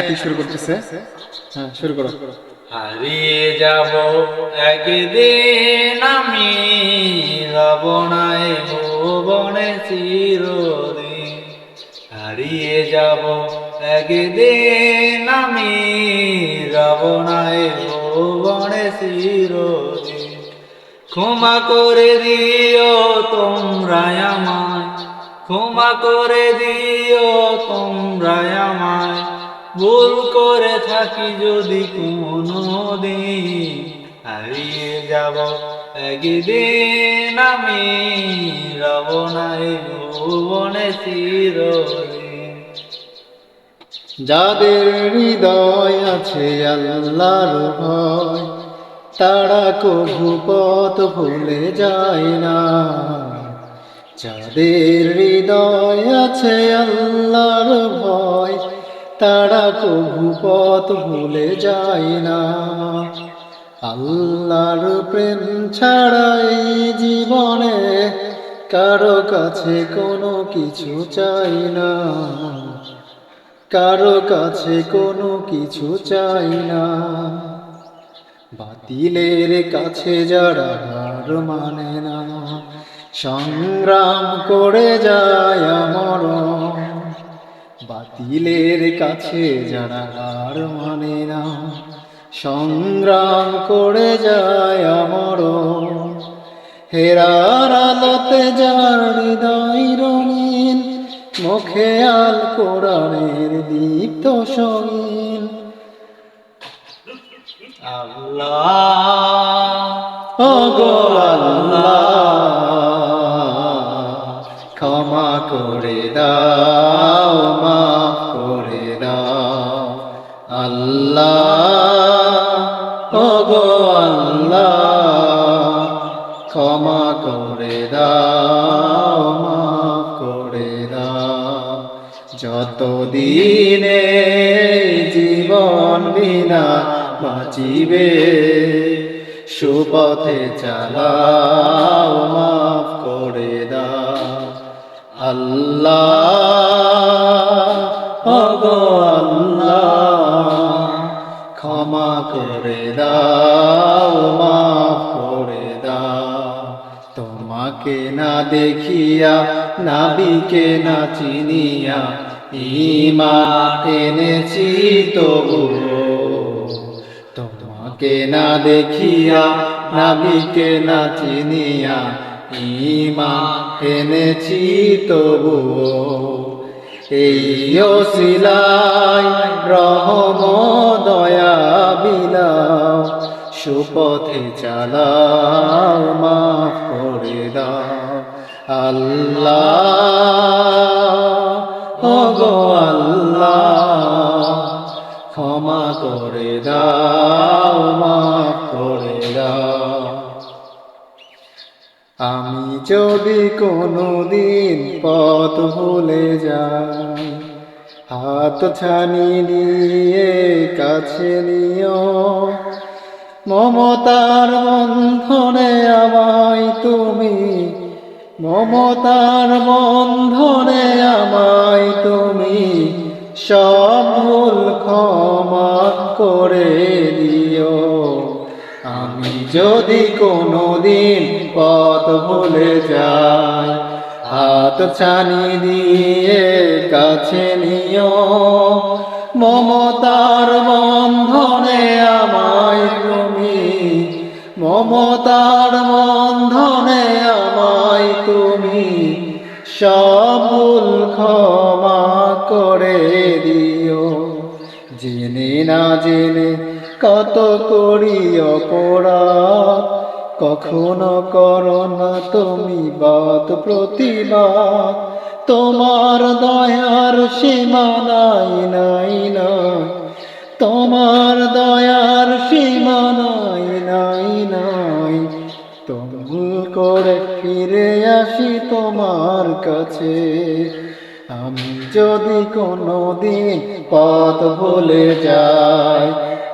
আতি শুরু করতেছে। হ্যাঁ শুরু করো। হারিয়ে যাব একদিন আমি রবনায় হারিয়ে যাব একদিন আমি রবনায় ভুবনে চিরদিন। ক্ষমা করে দিও তোমরা আমায়, ক্ষমা করে দিও তোমরা আমায়। ভুল করে থাকি যদি কোনো দিন হারিয়ে যাব একদিন আমি রবনায় ভুবনে চিরদিন। যাদের হৃদয় আছে আল্লাহর ভয়, তারা কভু পথ ভুলে যায় না। যাদের হৃদয় আছে আল্লাহর ভয় তারা কভু পথ ভুলে যায় না। আল্লাহর প্রেম ছাড়া এই জীবনে কারও কাছে কোনো কিছু চাই না। কারও কাছে কোনো কিছু চাই না। বাতিলের কাছে যারা হার মানে না, সংগ্রাম করে যায় আমার বাতিলের কাছে যারা হার মানে না। সংগ্রাম করে যায় আমার হেরার আলোতে যার হৃদয় রঙিন, মুখে আল কোরআনের দীপ্ত সঙ্গীন। আল্লাহ, ও গো আল্লাহ করে দাও, মাফ করে দাও। আল্লাহ ও গো আল্লাহ, ক্ষমা করে দাও, মাফ করে দাও। যতদিনে জীবন বিনা বাঁচিবে, সুপথে চালাও, মাফ করে দাও। আল্লাহ, ওগো আল্লাহ, ক্ষমা করে দাও, মাফ করে দাও। তোমাকে না দেখিয়া, নাবিকে না চিনিয়া ইমান এনেছি তবু। তোমাকে না দেখিয়া, নাবিকে না চিনিয়া ইমান এনেছি তবু এই সিলাই রহম দয়া বিলাও। সুপথে চালাও, মাফ করে দাও। আল্লাহ গো আল্লাহ, ক্ষমা করে দাও, মাফ করে দাও। আমি যদি কোনো দিন পথ ভুলে যাই, হাত ছানি দিয়ে কাছে নিও। মমতার বন্ধনে আমায় তুমি, মমতার বন্ধনে আমায় তুমি, সব ভুল ক্ষমা করে যদি কোনো দিন পথ ভুলে যায়, হাত ছানি দিয়ে কাছে নিও। মমতার বন্ধনে আমায় তুমি, মমতার বন্ধনে আমায় তুমি, সব ভুল ক্ষমা করে দিও। জেনে না জেনে কত করি অপরাধ? কখনো করো না তুমি বাদ প্রতিবাদ। তোমার দয়ার সীমা নাই নাই। নাই তোমার দয়ার সীমা নাই নাই। নাই তুমি করে ফিরে আসি তোমার কাছে। আমি যদি কোনো দিন পথ ভুলে যাই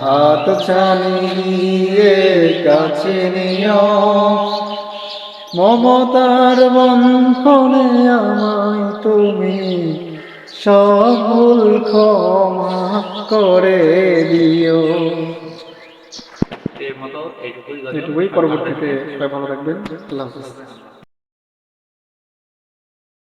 হাত ছানিয়ে কাছে নিও। মমতার বন্ধনে আমায় তুমি সব ভুল ক্ষমা করে দিও। এটুকুই পরবর্তীতে সবাই ভালো থাকবেন। আল্লাহ হাফিজ।